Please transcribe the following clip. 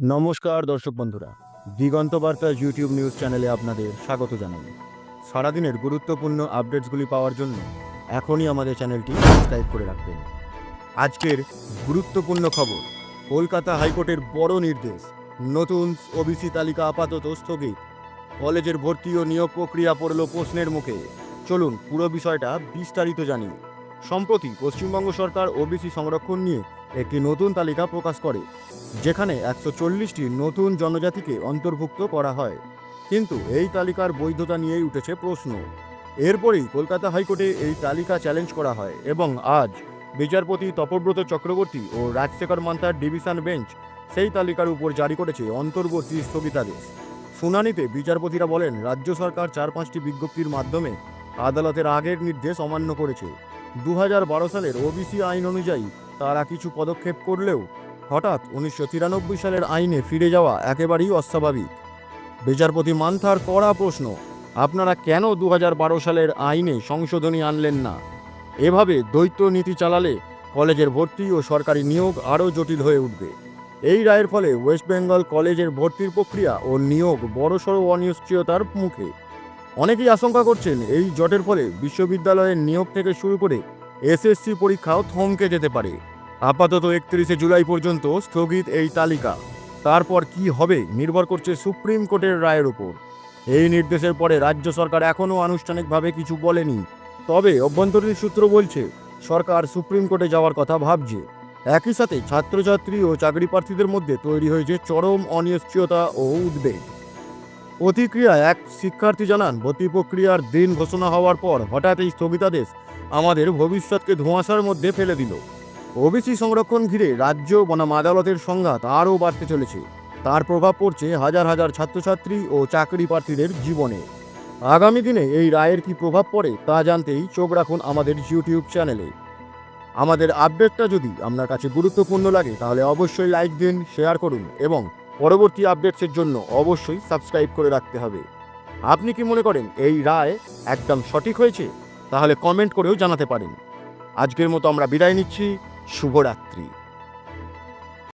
নমস্কার, দর্শক বন্ধুরা। দিগন্ত বার্তা ইউটিউব নিউজ চ্যানেলে আপনাদের স্বাগত জানাই। সারাদিনের গুরুত্বপূর্ণ আপডেটসগুলি পাওয়ার জন্য এখনই আমাদের চ্যানেলটি সাবস্ক্রাইব করে রাখবেন। আজকের গুরুত্বপূর্ণ খবর, কলকাতা হাইকোর্টের বড় নির্দেশ, নতুন ওবিসি তালিকা আপাতত স্থগিত। কলেজের ভর্তি ও নিয়োগ প্রক্রিয়া পড়ল প্রশ্নের মুখে। চলুন পুরো বিষয়টা বিস্তারিত জানি। সম্প্রতি পশ্চিমবঙ্গ সরকার ওবিসি সংরক্ষণ নিয়ে একটি নতুন তালিকা প্রকাশ করে, যেখানে একশো চল্লিশটি নতুন জনজাতিকে অন্তর্ভুক্ত করা হয়। কিন্তু এই তালিকার বৈধতা নিয়েই উঠেছে প্রশ্ন। এরপরেই কলকাতা হাইকোর্টে এই তালিকা চ্যালেঞ্জ করা হয় এবং আজ বিচারপতি তপব্রত চক্রবর্তী ও রাজশেখর মান্তার ডিভিশন বেঞ্চ সেই তালিকার উপর জারি করেছে অন্তর্বর্তী স্থগিতাদেশ। শুনানিতে বিচারপতিরা বলেন, রাজ্য সরকার চার পাঁচটি বিজ্ঞপ্তির মাধ্যমে আদালতের আগের নির্দেশ অমান্য করেছে। দু হাজার বারো সালের ওবিসি আইন অনুযায়ী তারা কিছু পদক্ষেপ করলেও হঠাৎ উনিশশো তিরানব্বই সালের আইনে ফিরে যাওয়া একেবারেই অস্বাভাবিক। বিচারপতি মান্থার কড়া প্রশ্ন, আপনারা কেন দু হাজার বারো সালের আইনে সংশোধনী আনলেন না? এভাবে দ্বৈত নীতি চালালে কলেজের ভর্তি ও সরকারি নিয়োগ আরও জটিল হয়ে উঠবে। এই রায়ের ফলে ওয়েস্ট বেঙ্গল কলেজের ভর্তির প্রক্রিয়া ও নিয়োগ বড়সড় অনিশ্চয়তার মুখে। অনেকেই আশঙ্কা করছেন এই জটের ফলে বিশ্ববিদ্যালয়ের নিয়োগ থেকে শুরু করে এসএসসি পরীক্ষাও থমকে যেতে পারে। আপাতত একত্রিশে জুলাই পর্যন্ত স্থগিত এই তালিকা। তারপর কি হবে নির্ভর করছে সুপ্রিম কোর্টের রায়ের উপর। এই নির্দেশের পরে রাজ্য সরকার এখনও আনুষ্ঠানিকভাবে কিছু বলেনি। তবে অভ্যন্তরীণ সূত্র বলছে, সরকার সুপ্রিম কোর্টে যাওয়ার কথা ভাবছে। একই সাথে ছাত্রছাত্রী ও চাকরি প্রার্থীদের মধ্যে তৈরি হয়েছে চরম অনিশ্চয়তা ও উদ্বেগ। প্রতিক্রিয়ায় এক শিক্ষার্থী জানান, ভর্তি প্রক্রিয়ার দিন ঘোষণা হওয়ার পর হঠাৎ এই স্থগিতাদেশ আমাদের ভবিষ্যৎকে ধোঁয়াশার মধ্যে ফেলে দিল। ওবিসি সংরক্ষণ ঘিরে রাজ্য বনাম আদালতের সংঘাত আরও বাড়তে চলেছে। তার প্রভাব পড়ছে হাজার হাজার ছাত্রছাত্রী ও চাকরি প্রার্থীদের জীবনে। আগামী দিনে এই রায়ের কি প্রভাব পড়ে তা জানতেই চোখ রাখুন আমাদের ইউটিউব চ্যানেলে। আমাদের আপডেটটা যদি আপনার কাছে গুরুত্বপূর্ণ লাগে তাহলে অবশ্যই লাইক দিন, শেয়ার করুন এবং পরবর্তী আপডেটসের জন্য অবশ্যই সাবস্ক্রাইব করে রাখতে হবে। আপনি কি মনে করেন এই রায় একদম সঠিক হয়েছে? তাহলে কমেন্ট করেও জানাতে পারেন। আজকের মতো আমরা বিদায় নিচ্ছি। শুভরাত্রি।